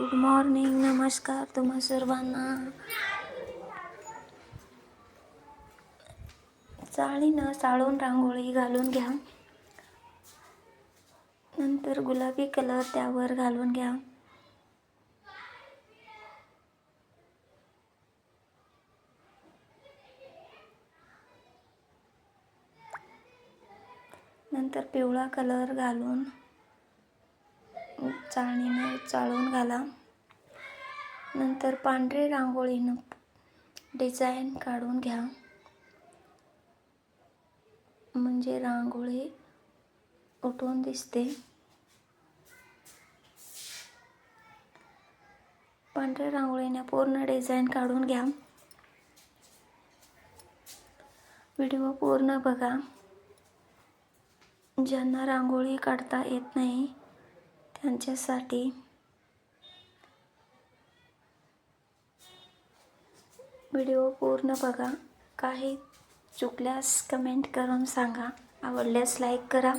Good morning नमस्कार तुम्हा सर्वांना. चाळीनं चाळून रांगोळी घालून घ्या. नंतर गुलाबी कलर त्यावर घालून घ्या. नंतर पिवळा कलर घालून चाळणीनं चाळून घाला. नंतर पांढरे रांगोळीनं डिझाईन काढून घ्या. म्हणजे रांगोळी उठून दिसते. पांढऱ्या रांगोळीने पूर्ण डिझाईन काढून घ्या. व्हिडिओ पूर्ण बघा. ज्यांना रांगोळी काढता येत नाही त्यांच्यासाठी. व्हिडिओ पूर्ण बघा. काही चुकल्यास कमेंट करून सांगा. आवडल्यास लाईक करा.